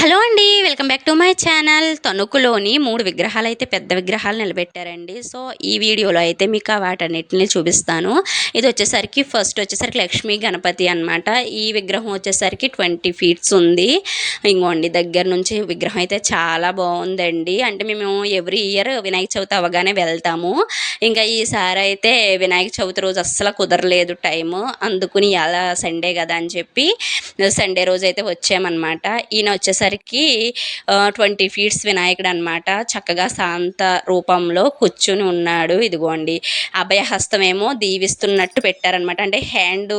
Hello అండి welcome back to my channel. తణుకులోని మూడు విగ్రహాలు అయితే పెద్ద విగ్రహాలు నిలబెట్టారండి. సో ఈ వీడియోలో అయితే మీకు వాటన్నిటిని చూపిస్తాను. ఇది వచ్చేసరికి ఫస్ట్ వచ్చేసరికి లక్ష్మీ గణపతి అనమాట ఈ విగ్రహం వచ్చేసరికి ట్వంటీ ఫీట్స్ ఉంది. ఇంకోండి దగ్గర నుంచి విగ్రహం అయితే చాలా బాగుందండి. అంటే మేము ఎవ్రీ ఇయర్ వినాయక చవితి అవగానే వెళ్తాము. ఇంకా ఈసారి అయితే వినాయక చవితి రోజు అస్సలు కుదరలేదు టైము. అందుకుని ఎలా సండే కదా అని చెప్పి సండే రోజు అయితే వచ్చామన్నమాట. ఈయన వచ్చేసరికి ట్వంటీ ఫీట్స్ వినాయకుడు అనమాట చక్కగా శాంత రూపంలో కూర్చుని ఉన్నాడు. ఇదిగోండి. అభయహస్తమేమో దీవిస్తున్నట్టు పెట్టారనమాట అంటే హ్యాండ్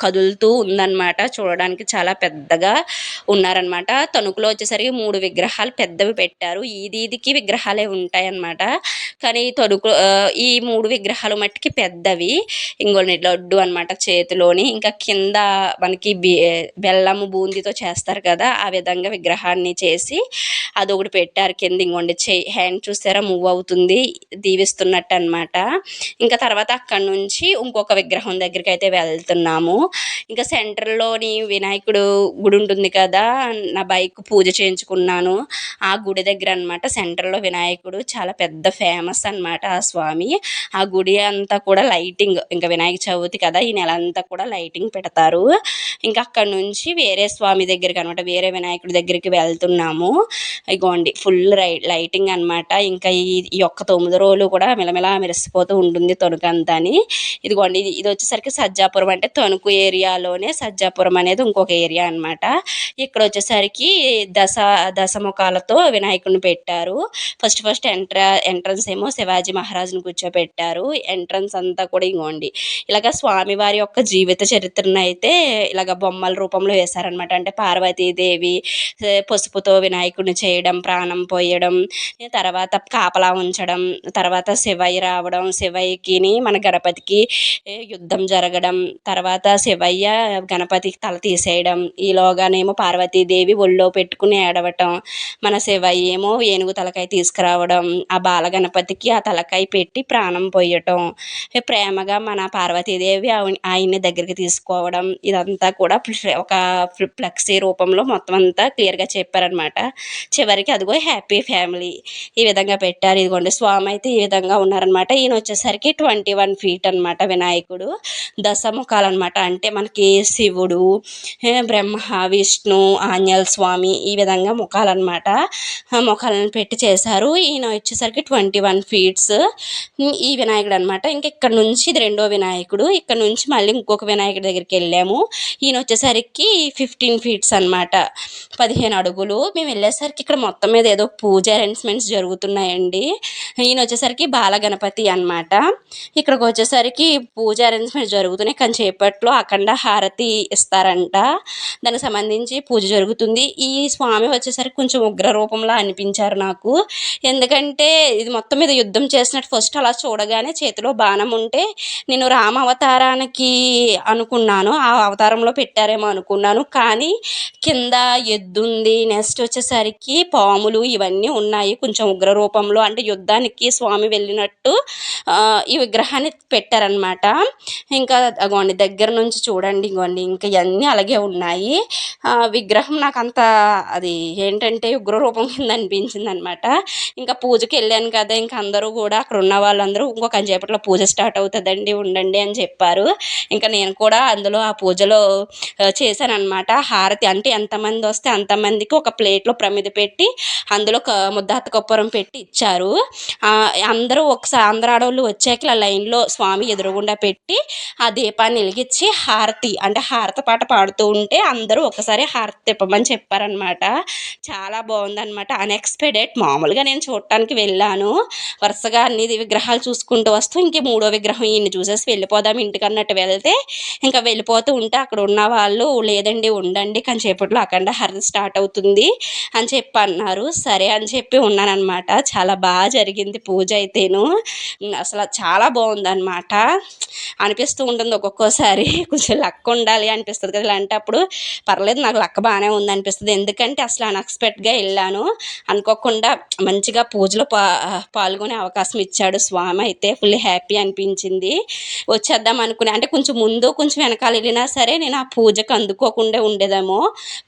కదులుతూ ఉందన్నమాట. చూడడానికి చాలా పెద్దగా ఉన్నారనమాట తణుకులో వచ్చేసరికి మూడు విగ్రహాలు పెద్దవి పెట్టారు. ఈది ఈదికి విగ్రహాలే ఉంటాయన్నమాట. కానీ తణుకు ఈ మూడు విగ్రహాలు మట్టికి పెద్దవి. ఇంకోటి లడ్డు అనమాట చేతిలోని. ఇంకా కింద మనకి బెల్లము బూందీతో చేస్తారు కదా ఆ విధంగా విగ్రహాన్ని చేసి అదొకటి పెట్టారు. కింద ఇంకోండి చే హ్యాండ్ చూసారా? మూవ్ అవుతుంది. దీవిస్తున్నట్టు అనమాట ఇంకా తర్వాత అక్కడ నుంచి ఇంకొక విగ్రహం దగ్గరికి అయితే వెళ్తున్నాము. ఇంకా సెంటర్లోని వినాయకుడు గుడి ఉంటుంది కదా నా బైక్ పూజ చేయించుకున్నాను. ఆ గుడి దగ్గర అనమాట సెంటర్లో వినాయకుడు చాలా పెద్ద ఫేమస్ అన్నమాట ఆ స్వామి. ఆ గుడి అంతా కూడా లైటింగ్ ఇంకా వినాయక చవితి కదా ఈ నెల అంతా కూడా లైటింగ్ పెడతారు. ఇంకా అక్కడ నుంచి వేరే స్వామి దగ్గరికి అనమాట వేరే వినాయకుడి దగ్గరికి వెళ్తున్నాము. ఇగోండి ఫుల్ రై లైటింగ్ అనమాట ఇంకా ఈ యొక్క తొమ్మిది రోజులు కూడా మెలమెలా మెరిసిపోతూ ఉంటుంది తణుకు అంతా అని ఇదిగోండి ఇది ఇది వచ్చేసరికి సజ్జాపురం అంటే తణుకు ఏరియాలోనే సజ్జాపురం అనేది ఇంకొక ఏరియా అనమాట ఇక్కడ వచ్చేసరికి దశ దశముఖాలతో వినాయకుడిని పెట్టారు. ఫస్ట్ ఫస్ట్ ఎంట్ర ఎంట్రన్స్ ఏమో శివాజీ మహారాజుని కూర్చోబెట్టారు ఎంట్రన్స్ అంతా కూడా ఇగోండి ఇలాగ స్వామివారి యొక్క జీవిత చరిత్రను అయితే ఇలాగ బొమ్మల రూపంలో వేశారనమాట అంటే పార్వతీదేవి పసుపుతో వినాయకుడిని చేయడం ప్రాణం పోయడం తర్వాత కాపలా ఉంచడం తర్వాత శివయ్య రావడం శివయ్యకిని మన గణపతికి యుద్ధం జరగడం తర్వాత శివయ్య గణపతికి తల తీసేయడం ఈలోగానేమో పార్వతీదేవి ఒళ్ళో పెట్టుకుని ఏడవటం మన శివయ్య ఏమో ఏనుగు తలకాయ తీసుకురావడం ఆ బాల గణపతికి ఆ తలకాయ పెట్టి ప్రాణం పోయటం ప్రేమగా మన పార్వతీదేవి ఆవి- ఆయన్ని దగ్గరికి తీసుకోవడం ఇదంతా కూడా ఒక ఫ్లెక్సీ రూపంలో మొత్తం అంతా క్లియర్గా చెప్పారనమాట చివరికి అదిగో హ్యాపీ ఫ్యామిలీ ఈ విధంగా పెట్టారు. ఇదిగోండి స్వామి అయితే ఈ విధంగా ఉన్నారనమాట ఈయన వచ్చేసరికి ట్వంటీ వన్ ఫీట్ అనమాట వినాయకుడు. దశముఖాలు అనమాట అంటే మనకి శివుడు బ్రహ్మ విష్ణు ఆంజనేయ స్వామి ఈ విధంగా ముఖాలు అనమాట ముఖాలను పెట్టి చేశారు. ఈయన వచ్చేసరికి ట్వంటీ వన్ ఫీట్స్ ఈ వినాయకుడు అనమాట ఇంకా ఇక్కడ నుంచి ఇది రెండో వినాయకుడు. ఇక్కడ నుంచి మళ్ళీ ఇంకొక వినాయకుడి దగ్గరికి వెళ్ళాము. ఈయన వచ్చేసరికి ఫిఫ్టీన్ ఫీట్స్ అనమాట పదిహేను అడుగులు. మేము వెళ్ళేసరికి ఇక్కడ మొత్తం మీద ఏదో పూజ అరేంజ్మెంట్స్ జరుగుతున్నాయండి. ఈయన వచ్చేసరికి బాలగణపతి అనమాట ఇక్కడికి వచ్చేసరికి పూజ అరేంజ్మెంట్స్ జరుగుతున్నాయి. కానీ చేపట్లో అఖండ హారతి ఇస్తారంట. దానికి సంబంధించి పూజ జరుగుతుంది. ఈ స్వామి వచ్చేసరికి కొంచెం ఉగ్ర రూపంలో అనిపించారు నాకు. ఎందుకంటే ఇది మొత్తం మీద యుద్ధం చేసినట్టు ఫస్ట్ అలా చూడగానే చేతిలో బాణం ఉంటే నేను రామ అవతారానికి అనుకున్నాను. ఆ అవతారంలో పెట్టారేమో అనుకున్నాను. కానీ కింద ఉంది నెక్స్ట్ వచ్చేసరికి పాములు ఇవన్నీ ఉన్నాయి. కొంచెం ఉగ్ర రూపంలో అంటే యుద్ధానికి స్వామి వెళ్ళినట్టు ఈ విగ్రహాన్ని పెట్టారనమాట ఇంకా అగోండి దగ్గర నుంచి చూడండి ఇగోండి ఇంకా ఇవన్నీ అలాగే ఉన్నాయి. విగ్రహం నాకు అంత అది ఏంటంటే ఉగ్ర రూపం కింద అనిపించింది అనమాట ఇంకా పూజకి వెళ్ళాను కదా ఇంకా అందరూ కూడా అక్కడ ఉన్న వాళ్ళందరూ ఇంకొక సేపట్లో పూజ స్టార్ట్ అవుతుందండి ఉండండి అని చెప్పారు. ఇంకా నేను కూడా అందులో ఆ పూజలో చేశాను అనమాట హారతి అంటే ఎంతమంది వస్తే అంత అంతమందికి ఒక ప్లేట్లో ప్రమిద పెట్టి అందులో ఒక ముద్దాత కొప్పరం పెట్టి ఇచ్చారు. అందరూ ఒకసారి అందరు ఆడవాళ్ళు వచ్చాక ఇలా లైన్లో స్వామి ఎదురుగుండా పెట్టి ఆ దీపాన్ని వెలిగించి హారతి అంటే హారతి పాట పాడుతూ ఉంటే అందరూ ఒకసారి హారతి తిప్పమని చెప్పారనమాట చాలా బాగుందన్నమాట. అన్ఎక్స్పెక్టెడ్ మామూలుగా నేను చూడటానికి వెళ్ళాను. వరుసగా అన్ని విగ్రహాలు చూసుకుంటూ వస్తూ ఇంక మూడో విగ్రహం ఈయన్ని చూసేసి వెళ్ళిపోదాం ఇంటికి అన్నట్టు వెళ్తే ఇంకా వెళ్ళిపోతూ ఉంటే అక్కడ ఉన్న వాళ్ళు లేదండి ఉండండి కాసేపట్లో అఖండ హారతి స్టార్ట్ అవుతుంది అని చెప్పి అన్నారు సరే అని చెప్పి ఉన్నానన్నమాట. చాలా బాగా జరిగింది పూజ అయితేను. అసలు చాలా బాగుందన్నమాట. అనిపిస్తూ ఉంటుంది ఒక్కొక్కసారి. కొంచెం లక్ ఉండాలి అనిపిస్తుంది కదా ఇలాంటప్పుడు. పర్లేదు నాకు లక్క బాగానే ఉంది అనిపిస్తుంది. ఎందుకంటే అసలు అన్ఎక్స్పెక్ట్గా వెళ్ళాను. అనుకోకుండా మంచిగా పూజలో పా పాల్గొనే అవకాశం ఇచ్చాడు స్వామి అయితే. ఫుల్ హ్యాపీ అనిపించింది. వచ్చేద్దాం అనుకునే అంటే కొంచెం ముందు కొంచెం వెనకాల వెళ్ళినా సరే నేను ఆ పూజకు అందుకోకుండా ఉండేదేమో.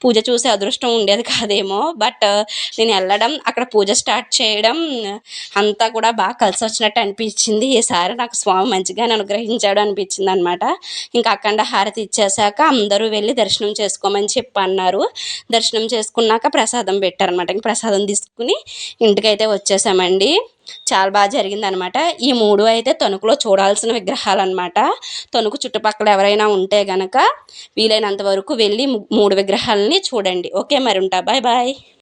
పూజ చూసే అదృష్టం ఉండేది కాదేమో. బట్ uh, నేను వెళ్ళడం అక్కడ పూజ స్టార్ట్ చేయడం uh, అంతా కూడా బాగా కలిసి వచ్చినట్టు అనిపించింది. ఈసారి నాకు స్వామి మంచిగా అనుగ్రహించాడు అనిపించింది అనమాట ఇంకా అఖండ హారతి ఇచ్చేసాక అందరూ వెళ్ళి దర్శనం చేసుకోమని చెప్పి అన్నారు. దర్శనం చేసుకున్నాక ప్రసాదం పెట్టారనమాట ఇంక ప్రసాదం తీసుకుని ఇంటికైతే వచ్చేసామండి. చాలా బాగా జరిగిందనమాట. ఈ మూడు అయితే తణుకులో చూడాల్సిన విగ్రహాలు అనమాట తణుకు చుట్టుపక్కల ఎవరైనా ఉంటే గనక వీలైనంత వరకు వెళ్ళి మూడు విగ్రహాలని చూడండి. ఓకే మరి ఉంటా. Bye bye.